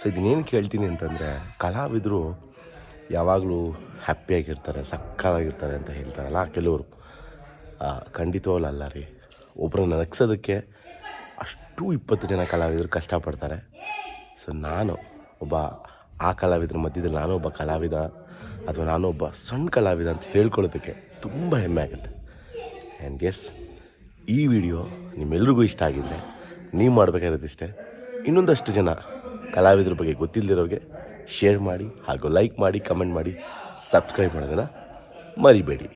ಸೊ ಇದನ್ನೇನು ಕೇಳ್ತೀನಿ ಅಂತಂದರೆ, ಕಲಾವಿದರು ಯಾವಾಗಲೂ ಹ್ಯಾಪಿಯಾಗಿರ್ತಾರೆ ಸಕ್ಕತ್ತಾಗಿರ್ತಾರೆ ಅಂತ ಹೇಳ್ತಾರಲ್ಲ ಕೆಲವರು. ಖಂಡಿತವಾಗ್ಲೂ ಅಲ್ಲ ರೀ. ಒಬ್ಬರನ್ನ ನಗ್ಸೋದಕ್ಕೆ ಅಷ್ಟು ಇಪ್ಪತ್ತು ಜನ ಕಲಾವಿದರು ಕಷ್ಟಪಡ್ತಾರೆ. ಸೊ ನಾನು ಒಬ್ಬ ಆ ಕಲಾವಿದರ ಮಧ್ಯದಲ್ಲಿ, ನಾನು ಒಬ್ಬ ಕಲಾವಿದ. ಅಥವಾ ನಾನೊಬ್ಬ ಸಣ್ಣ ಕಲಾವಿದ ಅಂತ ಹೇಳ್ಕೊಳ್ಳೋದಕ್ಕೆ ತುಂಬ ಹೆಮ್ಮೆ ಆಗುತ್ತೆ. ಆ್ಯಂಡ್ ಎಸ್ ಈ ವಿಡಿಯೋ ನಿಮ್ಮೆಲ್ರಿಗೂ ಇಷ್ಟ ಆಗಿದೆ ನೀವು ಮಾಡಬೇಕಾಗಿರೋದಿಷ್ಟೇ. ಇನ್ನೊಂದಷ್ಟು ಜನ ಕಲಾವಿದ್ರ ಬಗ್ಗೆ ಗೊತ್ತಿಲ್ಲದಿರೋರಿಗೆ ಶೇರ್ ಮಾಡಿ ಹಾಗೂ ಲೈಕ್ ಮಾಡಿ ಕಮೆಂಟ್ ಮಾಡಿ ಸಬ್ಸ್ಕ್ರೈಬ್ ಮಾಡೋದನ್ನು ಮರಿಬೇಡಿ.